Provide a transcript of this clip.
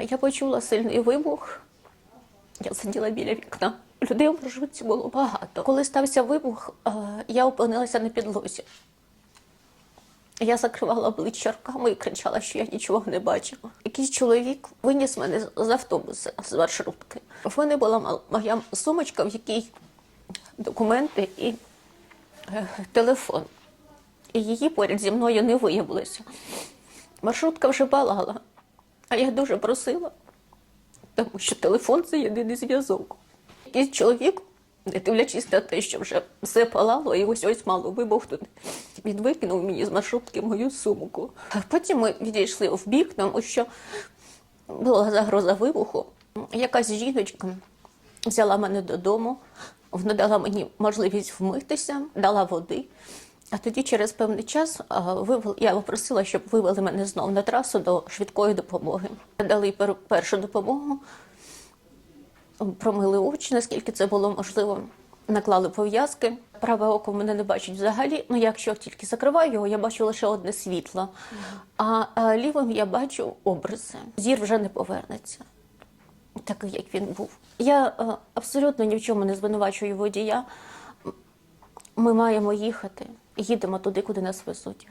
Я почула сильний вибух. Я сиділа біля вікна. Людей в маршрутці було багато. Коли стався вибух, е, я опинилася на підлозі. Я закривала обличчя руками і кричала, що я нічого не бачила. Якийсь чоловік виніс мене з- автобуса з маршрутки. В мене була моя сумочка, в якій документи і е, телефон. І її поряд зі мною не виявилося. Маршрутка вже балала, а я дуже просила, тому що телефон це єдиний зв'язок. Якийсь чоловік, не дивлячись на те, що вже все палало, і ось ось мало вибухнути, він викинув мені з маршрутки мою сумку. А потім ми відійшли в бік, тому що була загроза вибуху. Якась жіночка взяла мене додому, вона дала мені можливість вмитися, дала води. А тоді через певний час я попросила, щоб вивели мене знову на трасу до швидкої допомоги. Дали першу допомогу, промили очі, наскільки це було можливо. Наклали пов'язки. Праве око мене не бачить взагалі. Ну, якщо тільки закриваю його, я бачу лише одне світло. А, лівим я бачу образи. Зір вже не повернеться, такий, як він був. Я абсолютно ні в чому не звинувачую водія. Ми маємо їхати. Їдемо туди, куди нас везуть.